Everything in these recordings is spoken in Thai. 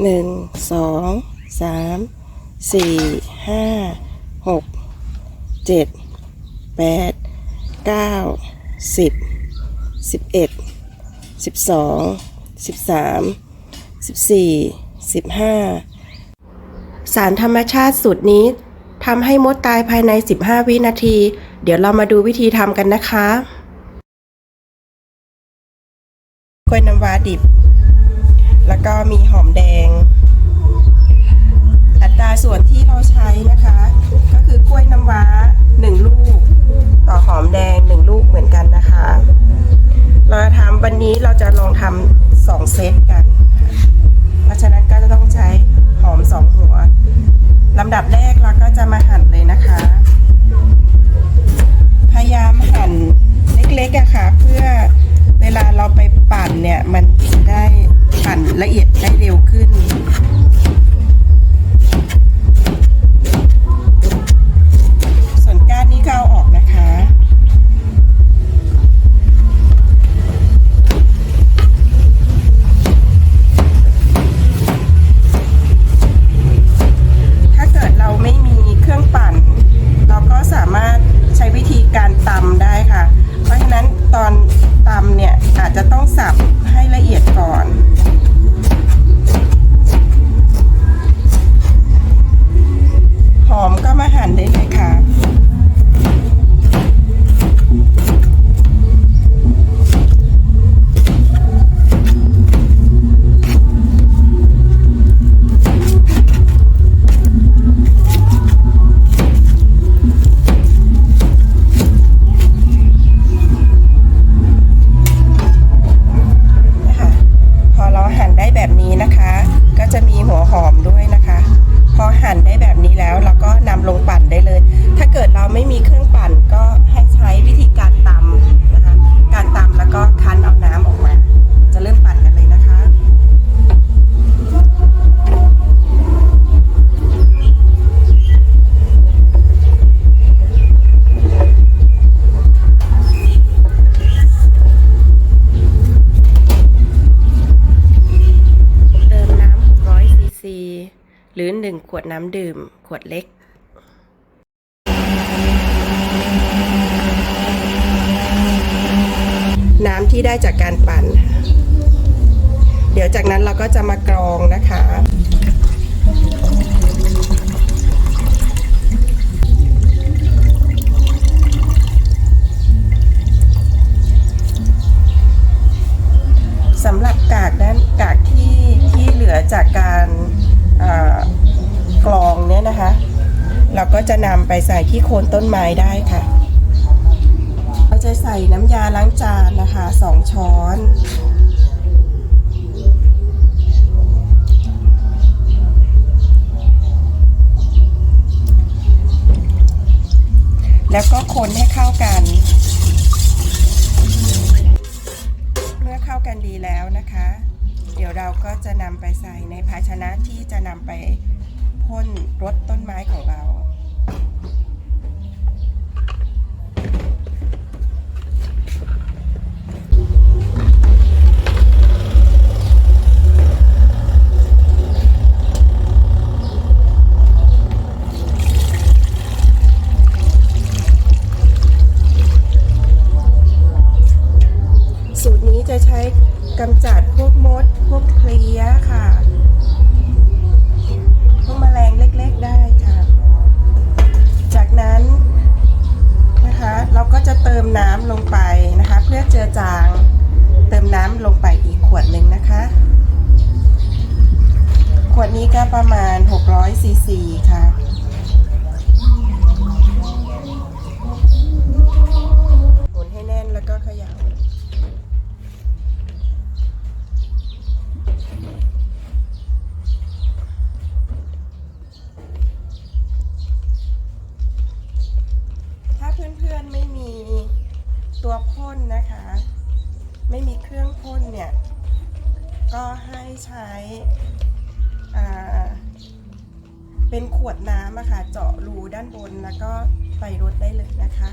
หนึ่งสองสามสี่ห้าหกเจ็ดแปดเก้าสิบสิบเอ็ดสิบสองสิบสามสิบสี่สิบห้าสารธรรมชาติสูตรนี้ทำให้มดตายภายใน 15 วินาที เดี๋ยวเรามาดูวิธีทำกันนะคะกล้วยน้ำว้าดิบ แล้วก็มีหอมแดง อัตราส่วนที่เราใช้นะคะ ก็คือกล้วยน้ำว้า1 พอหั่นได้แบบนี้แล้วเราก็นำลงปั่นได้เลย หรือ 1 ขวดน้ำดื่ม ขวดเล็ก น้ำที่ได้จากการปั่น เดี๋ยวจากนั้นเราก็จะมากรองนะคะ จะนำไปใส่ที่โคนต้นไม้ได้ค่ะเราจะใส่น้ำยาล้างจานนะคะสองช้อนแล้วก็คนให้เข้ากัน เมื่อเข้ากันดีแล้วนะคะ เดี๋ยวเราก็จะนำไปใส่ในภาชนะที่จะนำไปพ่นรดต้นไม้ของเรา ประมาณ 600ซีซีค่ะหมุนให้แน่นแล้วก็ขยับถ้าเพื่อนๆไม่มีตัวพ่นนะคะ ไม่มีเครื่องพ่นเนี่ย ก็ให้ใช้ เป็นขวดน้ำอะค่ะ เจาะรูด้านบนแล้วก็ไปรดได้เลยนะคะ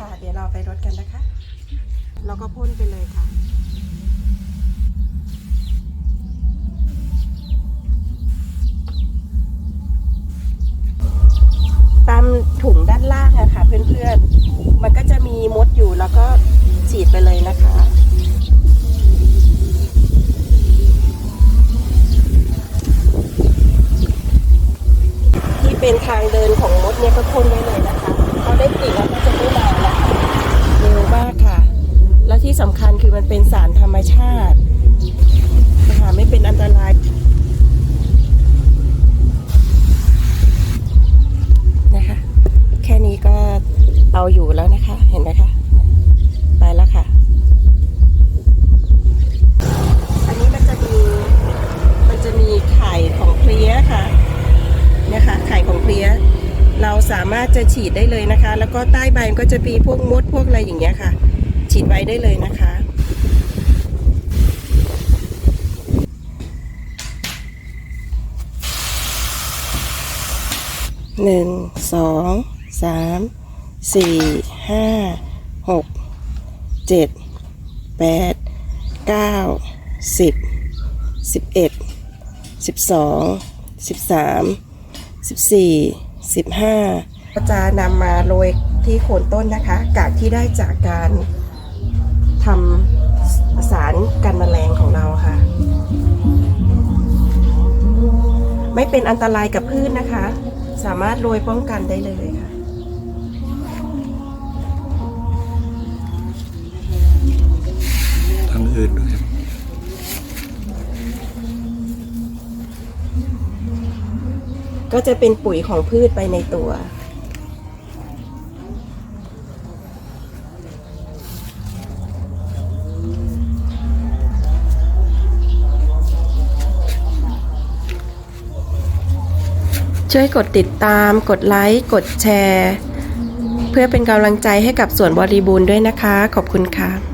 ค่ะเดี๋ยวเราไปรดกันนะคะ แล้วก็พ่นไปเลยค่ะตามถุงด้านล่างอะค่ะ เพื่อนๆ มันก็จะมีมดอยู่แล้วก็ฉีดไปเลยนะคะ เนี่ยก็พ่นไว้เลยนะคะเขาได้กลิ่นแล้วก็จะไม่มาแล้วค่ะเร็วมากค่ะ แล้วที่สำคัญคือมันเป็นสารธรรมชาตินะคะไม่เป็นอันตรายนะคะ แค่นี้ก็เอาอยู่แล้วนะคะเห็นไหมคะไปแล้วค่ะ อันนี้มันจะมีมันจะมีไข่ของเพลี้ยค่ะเนี่ยค่ะไข่ของเพลี้ย เราสามารถจะฉีดได้เลยนะคะ แล้วก็ใต้ใบมันก็จะมีพวกมดพวกอะไรอย่างเงี้ยค่ะ ฉีดไว้ได้เลยนะคะหนึ่งสองสามสี่ห้าหกเจ็ดแปดเก้าสิบสิบเอ็ดสิบสองสิบสามสิบสี่ สิบห้าจะนำมาโรยที่โคนต้นนะคะ กากที่ได้จากการทำสารกันแมลงของเราค่ะ ไม่เป็นอันตรายกับพืชนะคะ สามารถโรยป้องกันได้เลยค่ะ ก็จะเป็นปุ๋ยของพืชไปในตัว ช่วยกดติดตาม กดไลค์ กดแชร์ เพื่อเป็นกำลังใจให้กับส่วนบริบูรณ์ด้วยนะคะ ขอบคุณค่ะ